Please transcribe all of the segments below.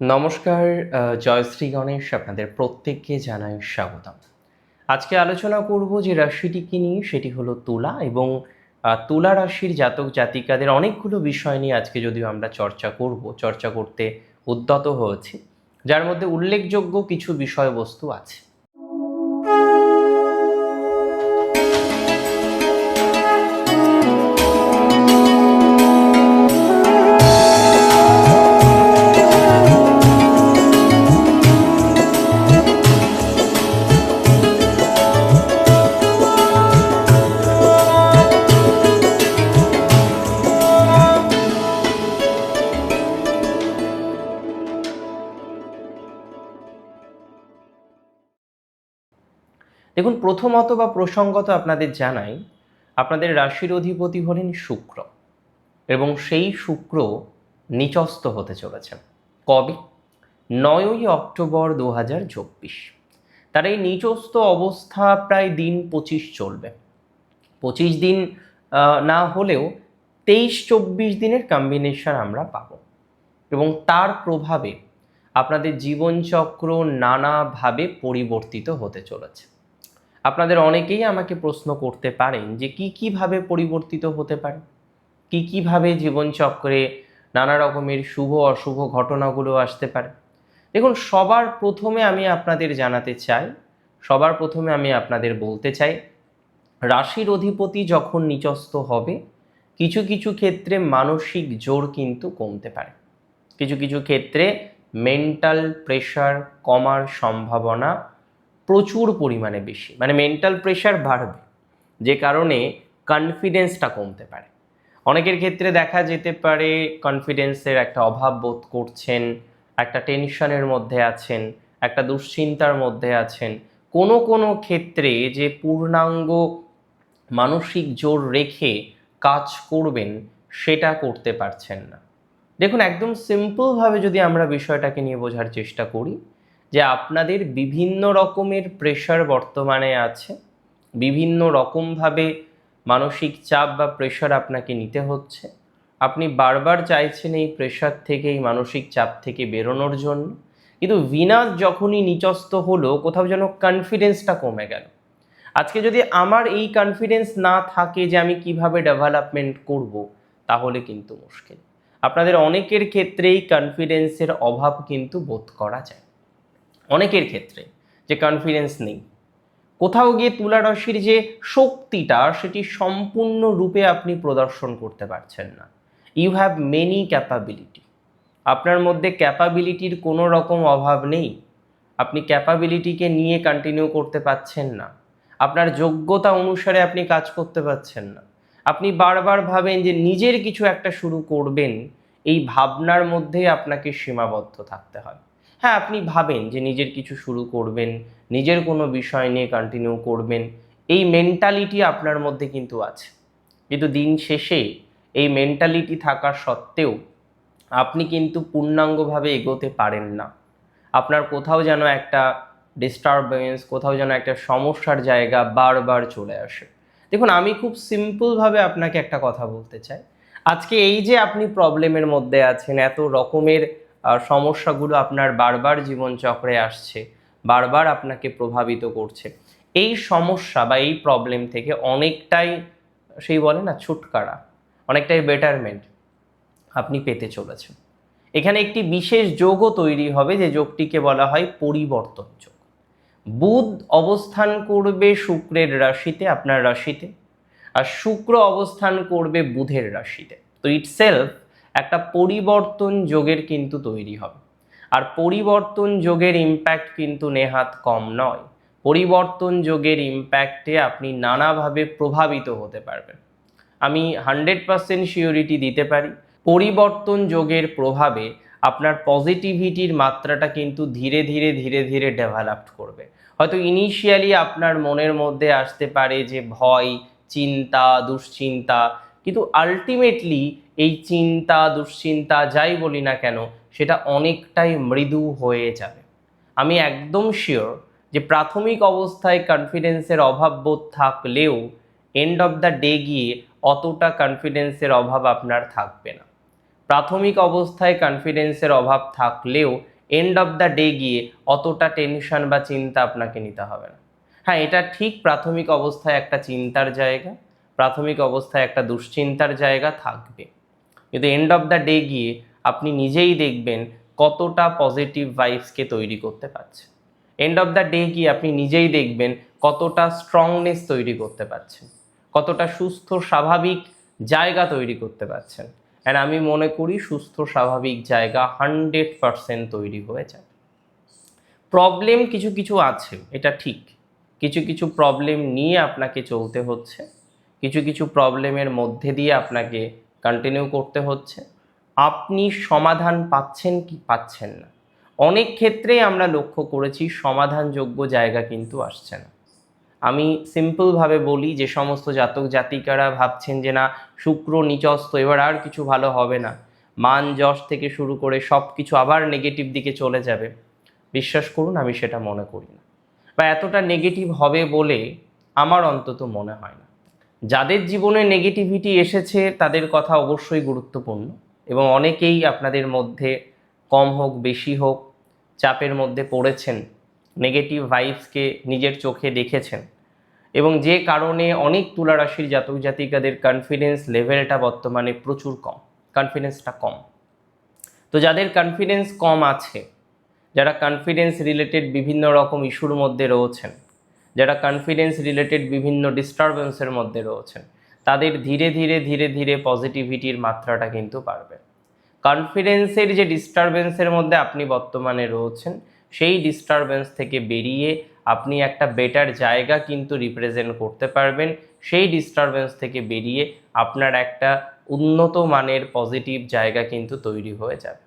নমস্কার জয়শ্রী গণেশ, আপনাদের প্রত্যেককে জানাই স্বাগতম। আজকে আলোচনা করব যে রাশিটিকে নিয়ে, সেটি হলো তুলা এবং তুলা রাশির জাতক জাতিকাদের অনেকগুলো বিষয় নিয়ে আজকে যদিও আমরা চর্চা করব, চর্চা করতে উদ্যত হয়েছি। যার মধ্যে উল্লেখযোগ্য কিছু বিষয়বস্তু আছে। দেখুন, প্রথমত বা প্রসঙ্গত আপনাদের জানাই, আপনাদের রাশির অধিপতি হলেন শুক্র এবং সেই শুক্র নিচস্থ হতে চলেছেন। কবে? নয়ই অক্টোবর দু হাজার চব্বিশ। তার এই নিচস্থ অবস্থা প্রায় দিন পঁচিশ চলবে। পঁচিশ দিন না হলেও তেইশ চব্বিশ দিনের কম্বিনেশন আমরা পাবো। এবং তার প্রভাবে আপনাদের জীবনচক্র নানাভাবে পরিবর্তিত হতে চলেছে। আপনাদের অনেকেই আমাকে প্রশ্ন করতে পারেন যে কি কীভাবে পরিবর্তিত হতে পারে? কি কীভাবে জীবনচক্রে নানা রকমের শুভ, অশুভ ঘটনাগুলো আসতে পারে? দেখুন, সবার প্রথমে আমি আপনাদের জানাতে চাই, সবার প্রথমে আমি আপনাদের বলতে চাই, রাশির অধিপতি যখন নিচস্থ হবে, কিছু কিছু ক্ষেত্রে মানসিক জোর কিন্তু কমতে পারে। কিছু কিছু ক্ষেত্রে মেন্টাল প্রেশার কমার সম্ভাবনা প্রচুর পরিমাণে বেশি মানে মেন্টাল প্রেশার বাড়বে, যে কারণে কনফিডেন্সটা কমতে পারে। অনেকের ক্ষেত্রে দেখা যেতে পারে কনফিডেন্সের একটা অভাব বোধ করছেন, একটা টেনশনের মধ্যে আছেন, একটা দুশ্চিন্তার মধ্যে আছেন। কোনো কোনো ক্ষেত্রে যে পূর্ণাঙ্গ মানসিক জোর রেখে কাজ করবেন, সেটা করতে পারছেন না। দেখুন, একদম সিম্পলভাবে যদি আমরা বিষয়টাকে নিয়ে বোঝার চেষ্টা করি যে আপনাদের বিভিন্ন রকমের প্রেশার বর্তমানে আছে, বিভিন্ন রকমভাবে মানসিক চাপ বা প্রেশার আপনাকে নিতে হচ্ছে। আপনি বারবার চাইছেন এই প্রেশার থেকে, এই মানসিক চাপ থেকে বেরোনোর জন্য। কিন্তু ভিনাস যখনই নিচস্ত হলো, কোথাও যেন কনফিডেন্সটা কমে গেল। আজকে যদি আমার এই কনফিডেন্স না থাকে যে আমি কীভাবে ডেভেলপমেন্ট করব, তাহলে কিন্তু মুশকিল। আপনাদের অনেকের ক্ষেত্রেই কনফিডেন্সের অভাব কিন্তু বোধ করা যায়। অনেকের ক্ষেত্রে যে কনফিডেন্স নেই। কোথাও গিয়ে তুলা রাশির যে শক্তিটা, সেটি সম্পূর্ণরূপে আপনি প্রদর্শন করতে পারছেন না। ইউ হ্যাভ মেনি ক্যাপাবিলিটি আপনার মধ্যে ক্যাপাবিলিটির কোনো রকম অভাব নেই। আপনি ক্যাপাবিলিটিকে নিয়ে কন্টিনিউ করতে পারছেন না। আপনার যোগ্যতা অনুসারে আপনি কাজ করতে পারছেন না। আপনি বারবার ভাবেন যে নিজের কিছু একটা শুরু করবেন, এই ভাবনার মধ্যেই আপনাকে সীমাবদ্ধ থাকতে হয় হ্যাঁ আপনি ভাবেন যে নিজের কিছু শুরু করবেন, নিজের কোনো বিষয় নিয়ে কন্টিনিউ করবেন, এই মেন্টালিটি আপনার মধ্যে কিন্তু আছে। কিন্তু দিন শেষে এই মেন্টালিটি থাকা সত্ত্বেও আপনি কিন্তু পূর্ণাঙ্গভাবে এগোতে পারেন না। আপনার কোথাও যেন একটা ডিস্টারবেন্স কোথাও যেন একটা সমস্যার জায়গা বারবার চলে আসে। দেখুন, আমি খুব সিম্পলভাবে আপনাকে একটা কথা বলতে চাই। আজকে এই যে আপনি প্রবলেমের মধ্যে আছেন, এত রকমের সমস্যাগুলো আপনার বারবার জীবনচক্রে আসছে, বারবার আপনাকে প্রভাবিত করছে। এই সমস্যা বা এই প্রবলেম থেকে অনেকটাই সেই বলে না ছুটকারা, অনেকটাই বেটারমেন্ট আপনি পেতে চলেছেন। এখানে একটি বিশেষ যোগও তৈরি হবে যে যোগটিকে বলা হয় পরিবর্তন যোগ। বুধ অবস্থান করবে শুক্রের রাশিতে, আপনার রাশিতে, আর শুক্র অবস্থান করবে বুধের রাশিতে। তো ইটসেলফ একটা পরিবর্তন যোগের কিন্তু তৈরি হবে। আর পরিবর্তন যোগের ইম্প্যাক্ট কিন্তু নেহাত কম নয়। পরিবর্তন যোগের ইম্প্যাক্টে আপনি নানাভাবে প্রভাবিত হতে পারবেন। আমি হান্ড্রেড পার্সেন্ট শিওরিটি দিতে পারি, পরিবর্তন যোগের প্রভাবে আপনার পজিটিভিটির মাত্রাটা কিন্তু ধীরে ধীরে ধীরে ধীরে ডেভেলপ করবে। হয়তো ইনিশিয়ালি আপনার মনের মধ্যে আসতে পারে যে ভয়, চিন্তা, দুশ্চিন্তা কিন্তু আলটিমেটলি এই চিন্তা, দুশ্চিন্তা যাই বলি না কেন, সেটা অনেকটাই মৃদু হয়ে যাবে। আমি একদম শিওর যে প্রাথমিক অবস্থায় কনফিডেন্সের অভাব বোধ থাকলেও এন্ড অফ দ্য ডে গিয়ে অতটা কনফিডেন্সের অভাব আপনার থাকবে না। প্রাথমিক অবস্থায় কনফিডেন্সের অভাব থাকলেও এন্ড অফ দ্য ডে গিয়ে অতটা টেনশন বা চিন্তা আপনাকে নিতে হবে না। হ্যাঁ এটা ঠিক প্রাথমিক অবস্থায় একটা চিন্তার জায়গা। প্রাথমিক অবস্থায় একটা দুশ্চিন্তার জায়গা থাকবে। কিন্তু এন্ড অফ দ্য ডে গিয়ে আপনি নিজেই দেখবেন কতটা পজিটিভ ভাইবসকে তৈরি করতে পারছেন এন্ড অফ দ্য ডে গিয়ে আপনি নিজেই দেখবেন কতটা স্ট্রংনেস তৈরি করতে পারছেন। কতটা সুস্থ, স্বাভাবিক জায়গা তৈরি করতে পারছেন। অ্যান্ড আমি মনে করি সুস্থ, স্বাভাবিক জায়গা হান্ড্রেড পারসেন্ট তৈরি হয়ে যাবে। প্রবলেম কিছু কিছু আছে, এটা ঠিক। কিছু কিছু প্রবলেম নিয়ে আপনাকে চলতে হচ্ছে। কিছু কিছু প্রবলেমের মধ্যে দিয়ে আপনাকে কন্টিনিউ করতে হচ্ছে। আপনি সমাধান পাচ্ছেন কি পাচ্ছেন না। অনেক ক্ষেত্রেই আমরা লক্ষ্য করেছি সমাধানযোগ্য জায়গা কিন্তু আসছে না। আমি সিম্পলভাবে বলি, যে সমস্ত জাতক জাতিকারা ভাবছেন যে না, শুক্র নিচস্ত এবার আর কিছু ভালো হবে না। মান, যশ থেকে শুরু করে সব কিছু আবার নেগেটিভ দিকে চলে যাবে। বিশ্বাস করুন, আমি সেটা মনে করি না। বা এতটা নেগেটিভ হবে বলে আমার অন্তত মনে হয় না। যাদের জীবনে নেগেটিভিটি এসেছে, তাদের কথা অবশ্যই গুরুত্বপূর্ণ এবং অনেকেই আপনাদের মধ্যে কম হোক, বেশি হোক, চাপের মধ্যে পড়েছেন নেগেটিভ ভাইবসকে নিজের চোখে দেখেছেন এবং যে কারণে অনেক তুলা রাশির জাতক জাতিকাদের কনফিডেন্স লেভেলটা বর্তমানে প্রচুর কম কনফিডেন্সটা কম। তো যাদের কনফিডেন্স কম আছে, যারা কনফিডেন্স রিলেটেড বিভিন্ন রকম ইস্যুর মধ্যে রয়েছেন যারা কনফিডেন্স রিলেটেড বিভিন্ন ডিস্টারবেন্সের মধ্যে রয়েছেন তাদের ধীরে ধীরে ধীরে ধীরে পজিটিভিটির মাত্রাটা কিন্তু বাড়বে। কনফিডেন্সের যে ডিস্টারবেন্সের মধ্যে আপনি বর্তমানে রয়েছেন, সেই ডিস্টারবেন্স থেকে বেরিয়ে আপনি একটা বেটার জায়গা কিন্তু রিপ্রেজেন্ট করতে পারবেন, সেই ডিস্টারবেন্স থেকে বেরিয়ে আপনার একটা উন্নত মানের পজিটিভ জায়গা কিন্তু তৈরি হয়ে যাবে।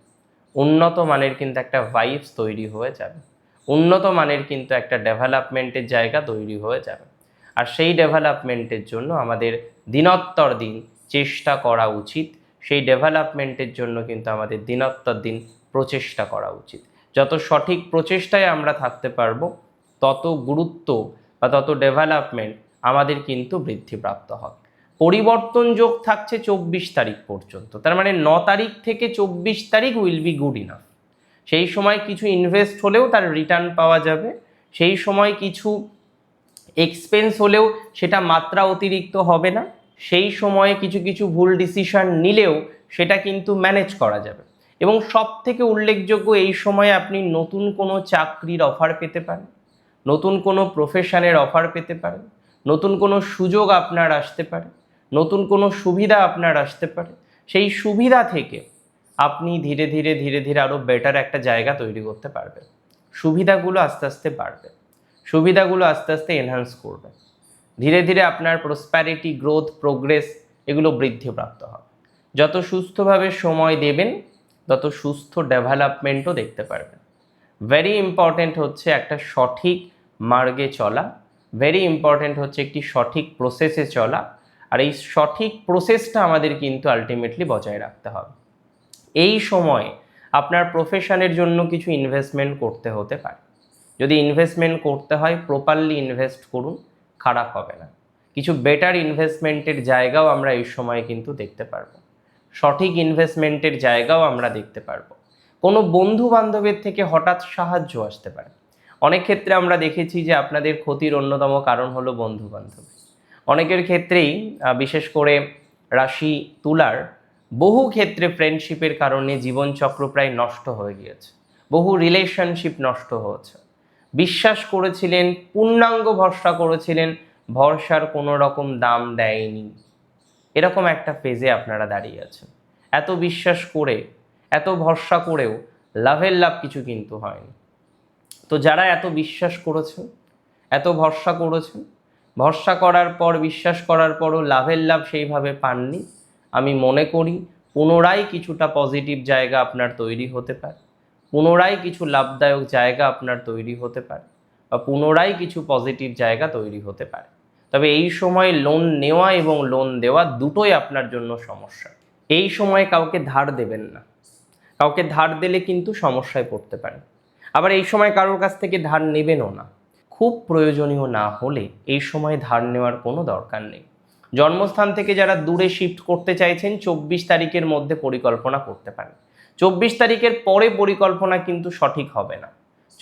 উন্নত মানের কিন্তু একটা ভাইবস তৈরি হয়ে যাবে। উন্নত মানের কিন্তু একটা ডেভেলপমেন্টের জায়গা তৈরি হয়ে যাবে। আর সেই ডেভেলপমেন্টের জন্য আমাদের দিনত্তর দিন চেষ্টা করা উচিত। সেই ডেভেলপমেন্টের জন্য কিন্তু আমাদের দিনত্তর দিন প্রচেষ্টা করা উচিত। যত সঠিক প্রচেষ্টায় আমরা থাকতে পারব, তত গুরুত্ব বা তত ডেভেলপমেন্ট আমাদের কিন্তু বৃদ্ধিপ্রাপ্ত হবে। পরিবর্তন যোগ থাকছে চব্বিশ তারিখ পর্যন্ত। তার মানে ন তারিখ থেকে চব্বিশ তারিখ উইল বি গুড ইনাফ সেই সময় কিছু ইনভেস্ট হলেও তার রিটার্ন পাওয়া যাবে। সেই সময় কিছু এক্সপেন্স হলেও সেটা মাত্রা অতিরিক্ত হবে না। সেই সময়ে কিছু কিছু ভুল ডিসিশন নিলেও সেটা কিন্তু ম্যানেজ করা যাবে। এবং সব থেকে উল্লেখযোগ্য এই সময়ে আপনি নতুন কোনো চাকরির অফার পেতে পারেন। নতুন কোনো প্রফেশনের অফার পেতে পারেন। নতুন কোনো সুযোগ আপনার আসতে পারে। নতুন কোনো সুবিধা আপনার আসতে পারে। সেই সুবিধা থেকে আপনি ধীরে ধীরে ধীরে ধীরে আরও বেটার একটা জায়গা তৈরি করতে পারবেন। সুবিধাগুলো আস্তে আস্তে বাড়বে। সুবিধাগুলো আস্তে আস্তে এনহান্স করবে। ধীরে ধীরে আপনার প্রসপ্যারিটি গ্রোথ প্রোগ্রেস এগুলো বৃদ্ধিপ্রাপ্ত হবে। যত সুস্থভাবে সময় দেবেন, তত সুস্থ ডেভেলপমেন্টও দেখতে পারবেন। ভেরি ইম্পর্ট্যান্ট হচ্ছে একটা সঠিক মার্গে চলা। ভেরি ইম্পর্ট্যান্ট হচ্ছে একটি সঠিক প্রসেসে চলা। আর এই সঠিক প্রসেসটা আমাদের কিন্তু আলটিমেটলি বজায় রাখতে হবে। এই সময় আপনার প্রফেশনের জন্য কিছু ইনভেস্টমেন্ট করতে হতে পারে। যদি ইনভেস্টমেন্ট করতে হয় প্রপারলি ইনভেস্ট করুন, খারাপ হবে না। কিছু বেটার ইনভেস্টমেন্টের জায়গাও আমরা এই সময় কিন্তু দেখতে পারব। সঠিক ইনভেস্টমেন্টের জায়গাও আমরা দেখতে পারব। কোনো বন্ধু বান্ধবের থেকে হঠাৎ সাহায্য আসতে পারে। অনেক ক্ষেত্রে আমরা দেখেছি যে আপনাদের ক্ষতির অন্যতম কারণ হলো বন্ধু বান্ধব অনেকের ক্ষেত্রেই বিশেষ করে রাশি তুলার বহু ক্ষেত্রে ফ্রেন্ডশিপের কারণে জীবনচক্র প্রায় নষ্ট হয়ে গিয়েছে। বহু রিলেশনশিপ নষ্ট হয়েছে। বিশ্বাস করেছিলেন, পূর্ণাঙ্গ ভরসা করেছিলেন, ভরসার কোনো রকম দাম দেয়নি। এরকম একটা ফেজে আপনারা দাঁড়িয়ে আছেন। এত বিশ্বাস করে, এত ভরসা করেও লাভের লাভ কিছু কিন্তু হয়নি। তো যারা এত বিশ্বাস করেছেন, এত ভরসা করেছেন, ভরসা করার পর, বিশ্বাস করার পরও লাভের লাভ সেইভাবে পাননি আমি মনে করি পুনরায় কিছুটা পজিটিভ জায়গা আপনার তৈরি হতে পারে। পুনরায় কিছু লাভদায়ক জায়গা আপনার তৈরি হতে পারে বা পুনরায় কিছু পজিটিভ জায়গা তৈরি হতে পারে। তবে এই সময় লোন নেওয়া এবং লোন দেওয়া দুটোই আপনার জন্য সমস্যা। এই সময় কাউকে ধার দেবেন না। কাউকে ধার দিলে কিন্তু সমস্যায় পড়তে পারেন। আবার এই সময় কারোর কাছ থেকে ধার নেবেনও না। খুব প্রয়োজনীয় না হলে এই সময় ধার নেওয়ার কোনো দরকার নেই। জন্মস্থান থেকে যারা দূরে শিফট করতে চাইছেন, চব্বিশ তারিখের মধ্যে পরিকল্পনা করতে পারেন। চব্বিশ তারিখের পরে পরিকল্পনা কিন্তু সঠিক হবে না।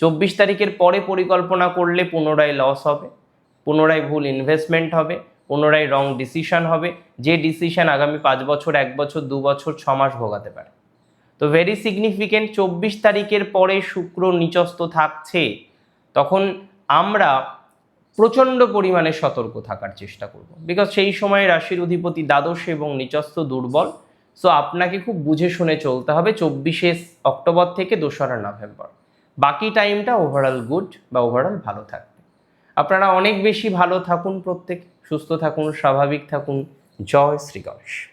চব্বিশ তারিখের পরে পরিকল্পনা করলে পুনরায় লস হবে, পুনরায় ভুল ইনভেস্টমেন্ট হবে, পুনরায় রং ডিসিশন হবে। যে ডিসিশন আগামী পাঁচ বছর, এক বছর, দু বছর, ছ মাস ভোগাতে পারে। তো ভেরি সিগনিফিকেন্ট চব্বিশ তারিখের পরে শুক্র নিচস্থ থাকছে, তখন আমরা প্রচণ্ড পরিমাণে সতর্ক থাকার চেষ্টা করব। বিকজ সেই সময় রাশির অধিপতি দ্বাদশ এবং নিচস্থ দুর্বল। সো আপনাকে খুব বুঝে শুনে চলতে হবে চব্বিশে অক্টোবর থেকে দোসরা নভেম্বর। বাকি টাইমটা ওভারঅল গুড বা ওভারঅল ভালো থাকবে। আপনারা অনেক বেশি ভালো থাকুন প্রত্যেক, সুস্থ থাকুন, স্বাভাবিক থাকুন। জয় শ্রী